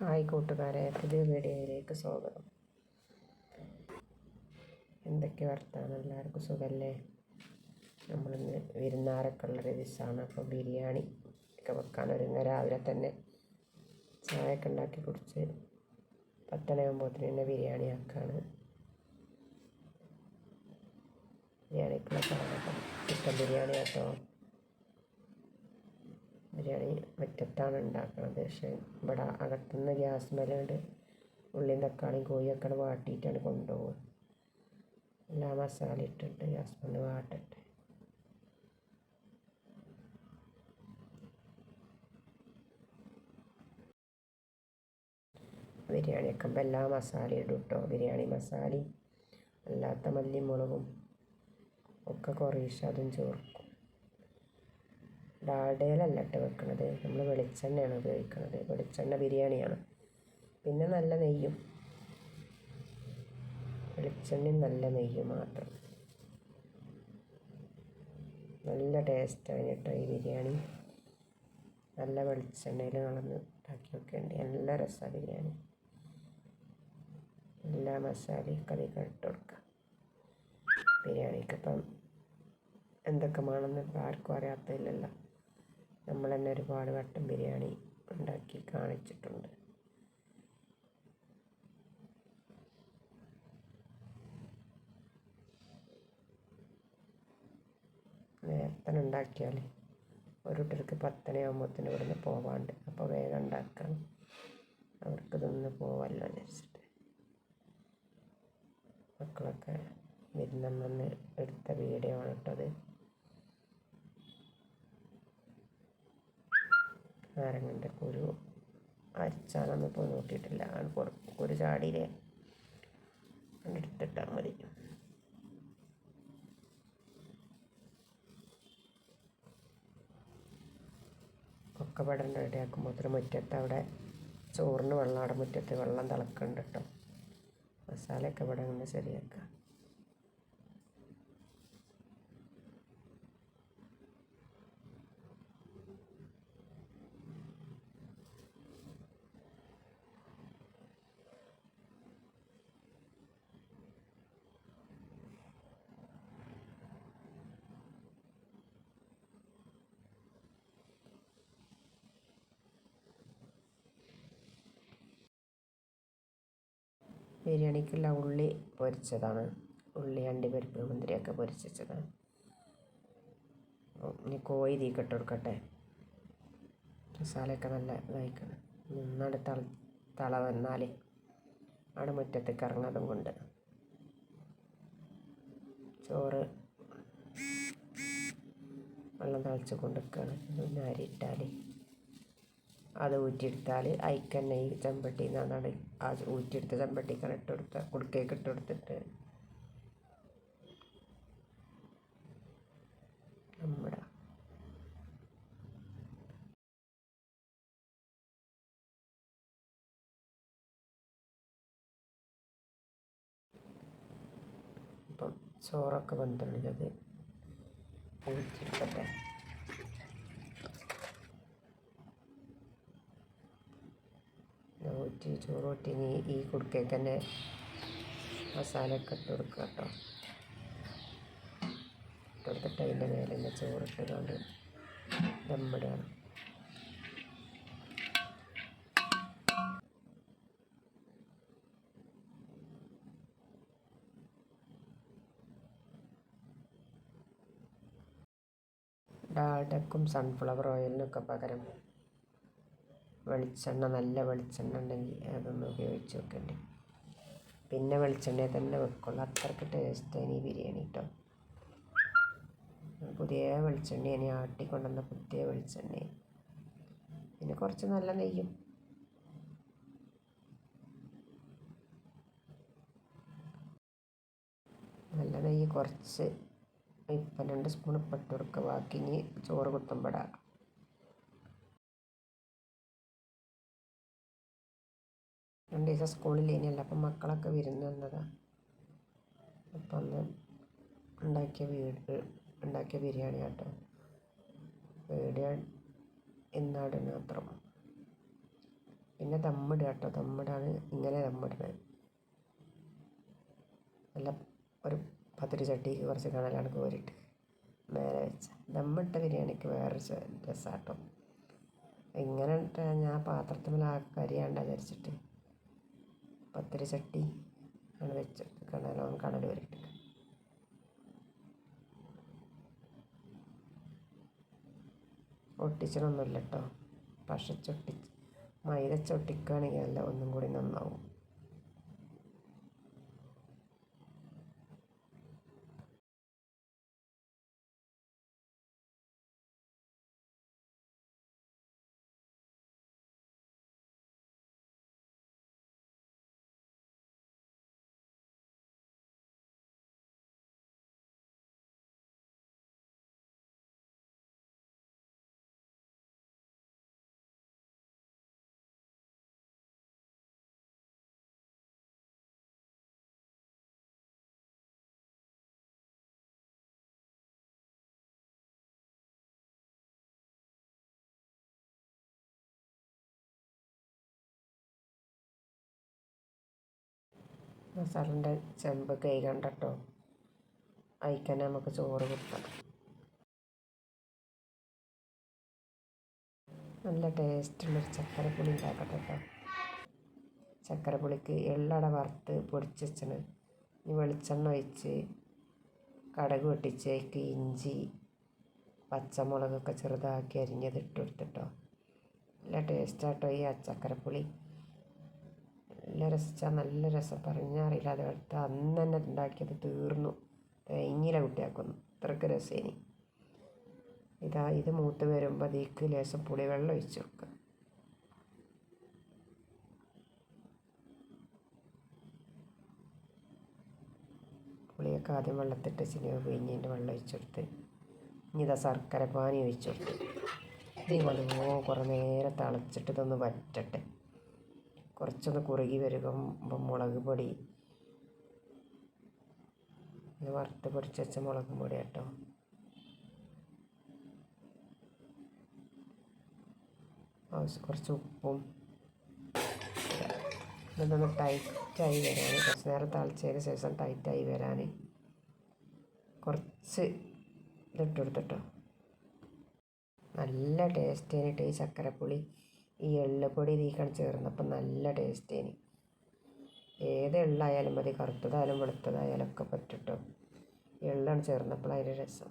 Hi കൂട്ടുകാരെ പുതിയ വീഡിയോയിലേക്ക് സ്വാഗതം. എന്തൊക്കെ വർത്താനം? എല്ലാവർക്കും സുഖമല്ലേ നമ്മളിന്ന് വിരുന്നാരൊക്കെ ഉള്ള ദിവസമാണ്. അപ്പോൾ ബിരിയാണി ഒക്കെ വെക്കാൻ ഒരുങ്ങ രാവിലെ തന്നെ ചായയൊക്കെ ഉണ്ടാക്കി കുടിച്ച് പത്തനയാകുമ്പോഴത്തേന് തന്നെ ബിരിയാണി ആക്കാണ്. ബിരിയാണിക്കുള്ള ചിക്കൻ ബിരിയാണി കേട്ടോ ബിരിയാണി മുറ്റത്താണ് ഉണ്ടാക്കുന്നത് പക്ഷേ ഇവിടെ അകത്തുനിന്ന് ഗ്യാസ് മേലുണ്ട്. ഉള്ളിയും തക്കാളിയും കോഴിയൊക്കെ വാട്ടിയിട്ടാണ് കൊണ്ടുപോകുക എല്ലാ മസാല ഇട്ടിട്ട് ഗ്യാസ് മേൽ വാട്ടട്ടെ. ബിരിയാണി വെക്കുമ്പോൾ എല്ലാ മസാലയും ഇടും കേട്ടോ ബിരിയാണി മസാലയും അല്ലാത്ത മല്ലിമുളകും ഒക്കെ കുറേശ്ശെ അതും ചേർക്കും. ഡാൽഡയിലല്ല ഇട്ട് വെക്കണത്. നമ്മൾ വെളിച്ചെണ്ണയാണ് ഉപയോഗിക്കുന്നത് വെളിച്ചെണ്ണ ബിരിയാണിയാണ്. പിന്നെ നല്ല നെയ്യും. വെളിച്ചെണ്ണയും നല്ല നെയ്യും മാത്രം. നല്ല ടേസ്റ്റാണ് കേട്ടോ ഈ ബിരിയാണി. നല്ല വെളിച്ചെണ്ണയിൽ കളന്ന് ഉണ്ടാക്കി വെക്കേണ്ടി. നല്ല രസമാണ് ബിരിയാണി. എല്ലാ മസാലയും കറിയൊക്കെ ഇട്ട് കൊടുക്കുക ബിരിയാണിക്കിപ്പം എന്തൊക്കെ വേണമെന്ന് ആർക്കും അറിയാത്തതില്ലല്ലോ. നമ്മൾ തന്നെ ഒരുപാട് വട്ടം ബിരിയാണി ഉണ്ടാക്കി കാണിച്ചിട്ടുണ്ട്. നേരത്തെ ഉണ്ടാക്കിയാൽ ഓരോരുത്തർക്ക് പത്തനയാകുമ്പോഴത്തേന് ഇവിടുന്ന് പോവാണ്ട്. അപ്പോൾ വേഗം ഉണ്ടാക്കാൻ അവർക്ക് ഇതൊന്ന് പോവല്ലോ വിചാരിച്ചിട്ട്. മക്കളൊക്കെ വിരുന്നെന്ന് എടുത്ത വീഡിയോ ആണ് ഇട്ടത് നാരങ്ങന്റെ കുരു അരിച്ചാണെന്ന് ഇപ്പോൾ നോക്കിയിട്ടില്ല. ആണ് കുരു ചാടിയിലെ എടുത്തിട്ടാൽ മതി. ഒക്കെ പടം റെഡിയാക്കുമ്പോൾ അത്ര മുറ്റത്ത് അവിടെ ചോറിന് വെള്ളം അവിടെ മുറ്റത്ത് വെള്ളം തിളക്കുന്നുണ്ട് കേട്ടോ മസാലയൊക്കെ ഇവിടെ അങ്ങനെ ശരിയാക്കാം. ബിരിയാണിക്കുള്ള ഉള്ളി പൊരിച്ചതാണ്. ഉള്ളി അണ്ടിപ്പരിപ്പ് മുന്തിരിയൊക്കെ പൊരിച്ചതാണ് ഇനി കോഴി തീക്കിട്ട് കൊടുക്കട്ടെ. മസാലയൊക്കെ നല്ല ഇതായിക്കണം. നിന്നവിടെ തള തള വന്നാൽ അവിടെ മുറ്റത്തേക്ക് ഇറങ്ങാതും കൊണ്ട്. ചോറ് വെള്ളം തിളച്ച് കൊണ്ടിരിക്കുകയാണ് പിന്നെ അരി ഇട്ടാൽ അത് ഊറ്റിയെടുത്താൽ അയക്കന്നെ ഈ ചെമ്പട്ടി നിന്നാണ് ആ ഊറ്റിയെടുത്ത ചെമ്പട്ടിക്കാണ് ഇട്ട് കൊടുത്ത കുടുക്കയ്ക്ക് ഇട്ട് കൊടുത്തിട്ട് നമ്മുടെ ഇപ്പം ചോറൊക്കെ വന്നിട്ടുള്ളത് ഊറ്റിയെടുക്കട്ടെ. ഊറ്റി ചോറ് ഊറ്റി ഇനി ഈ കുടുക്കയിൽ തന്നെ മസാലയൊക്കെ ഇട്ട് കൊടുക്കുക കേട്ടോ. ഇട്ട് കൊടുത്തിട്ട് അതിന്റെ മേലെ തന്നെ ചോറ് കൊണ്ട് ദമ്മിടുകയാണ് ഡാൽഡക്കും സൺഫ്ലവർ ഓയിലിനൊക്കെ പകരം വെളിച്ചെണ്ണ നല്ല വെളിച്ചെണ്ണ ഉണ്ടെങ്കിൽ അതൊന്ന് ഉപയോഗിച്ച് നോക്കണ്ടേ പിന്നെ വെളിച്ചെണ്ണ തന്നെ വെക്കുള്ളൂ. അത്രയ്ക്ക് ടേസ്റ്റാണ് ഈ ബിരിയാണി കേട്ടോ പുതിയ വെളിച്ചെണ്ണ ഇനി ആട്ടിക്കൊണ്ടുവന്ന പുതിയ വെളിച്ചെണ്ണ. പിന്നെ കുറച്ച് നല്ല നെയ്യും. നല്ല നെയ്യ് കുറച്ച് ഇപ്പം രണ്ട് സ്പൂൺ ഇപ്പം ഇട്ട് കൊടുക്കുക ബാക്കി ഇനി ചോറ് കുത്തുമ്പോഴാണ് രണ്ട് സ്കൂളിൽ ഇനിയല്ല അപ്പം മക്കളൊക്കെ വിരുന്ന് വന്നതാണ് അപ്പം അന്ന് ഉണ്ടാക്കിയ വീട് ഉണ്ടാക്കിയ ബിരിയാണി കേട്ടോ വീഡിയോ ഇന്നാടിന് മാത്രം. പിന്നെ ദമ്മിടുക കേട്ടോ ദമ്മിടാണ് ഇങ്ങനെ ദമ്മിടുന്നത്. നല്ല ഒരു പത്തിരി ചട്ടിക്ക് കുറച്ച് കണലാണ് കോരിട്ട് നേരെ വെച്ച. ദമ്മിട്ട ബിരിയാണിക്ക് വേറൊരു രസമാട്ടോ ഇങ്ങനെ ഞാൻ പാത്രത്തിൽ ആ കരിയാണ്ട വിചാരിച്ചിട്ട് പത്തിരി ചട്ടി ആണ് വെച്ച് കണലോൺ കണൽ വരട്ടെ ഒട്ടിച്ചണമൊന്നുമില്ല കേട്ടോ പക്ഷെ ചൊട്ടി മൈദ ചൊട്ടിക്കുകയാണെങ്കിൽ അല്ല ഒന്നും കൂടി നന്നാവും. മസാലന്റെ ചെമ്പ് കൈകണ്ട കേട്ടോ അയക്കാൻ നമുക്ക് ചോറ് കൊടുക്കാം. നല്ല ടേസ്റ്റുള്ളൊരു ചക്കരപ്പുളി ഉണ്ടാക്കട്ടെ കേട്ടോ ചക്കരപ്പുളിക്ക് എള്ളട വറുത്ത് പൊടിച്ച് വെച്ചണ്. ഈ വെളിച്ചെണ്ണ ഒഴിച്ച് കടക് പൊട്ടിച്ചേക്ക് ഇഞ്ചി പച്ചമുളകൊക്കെ ചെറുതാക്കി അരിഞ്ഞത് ഇട്ട് കൊടുത്തിട്ടോ. നല്ല ടേസ്റ്റാട്ടോ ഈ ചക്കരപ്പുളി. നല്ല രസിച്ചാൽ നല്ല രസം. പറഞ്ഞാൽ അറിയില്ല അതെടുത്ത് അന്ന് തന്നെ ഉണ്ടാക്കിയത് തീർന്നു. തേങ്ങില കുട്ടിയാക്കുന്നു. അത്രയ്ക്ക് രസേനി. ഇതാ ഇത് മൂത്ത് വരുമ്പോൾ അതിക്ക് ലേശം പുളിവെള്ളം ഒഴിച്ച് കൊടുക്കുക പുളിയൊക്കെ ആദ്യം വെള്ളത്തിട്ട് ചിനിയ പിഴിഞ്ഞതിന്റെ വെള്ളം ഒഴിച്ചെടുത്ത് ഇനി ഇതാ ശർക്കര പാനി ഒഴിച്ചെടുത്ത് ഇനി നല്ലോ കുറേ നേരം തിളച്ചിട്ട് ഇതൊന്ന് വറ്റട്ടെ. കുറച്ചൊന്ന് കുറുകി വരുമ്പം മുളക് പൊടി. വറുത്ത് പൊടിച്ച് വെച്ച മുളക് പൊടി കേട്ടോ. കുറച്ച് ഉപ്പും. ഇതൊന്ന് ടൈറ്റായി വരാൻ കുറച്ച് നേരം തളിച്ചതിന് ശേഷം ടൈറ്റായി വരാൻ കുറച്ച് ഇതിട്ട് കൊടുത്തിട്ടോ. നല്ല ടേസ്റ്റ് ആയിട്ട് ഈ ചക്കരപ്പുളി. ഈ എള്ളുപൊടി ഇതിക്കാണ് ചേർന്നപ്പോൾ നല്ല ടേസ്റ്റേനി. ഏത് എള്ളായാലും മതി കറുത്തതായാലും വെളുത്തതായാലും ഒക്കെ പറ്റുട്ടോ. എള്ളാണ് ചേർന്നപ്പോൾ അതിന്റെ രസം.